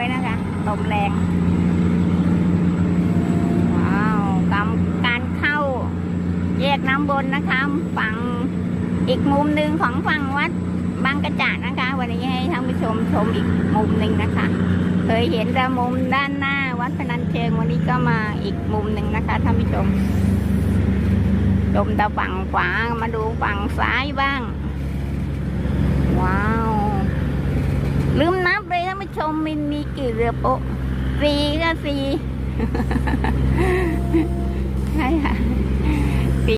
ไว้นะคะลมแรง ว้าวกำการเข้าแยกน้ำบนนะคะฝั่งอีกมุมหนึ่งของฝั่งวัดบางกระจาดนะคะ วันนี้ให้ท่านผู้ชมชมอีกมุมหนึ่งนะคะ เคยเห็นแต่มุมด้านหน้าวัดพนันเชิงวันนี้ก็มาอีกมุมหนึ่งนะคะท่านผู้ชมชมแต่ฝั่งขวามาดูฝั่งซ้ายบ้าง มินมีกี่เรือโป๊ะสีก็สี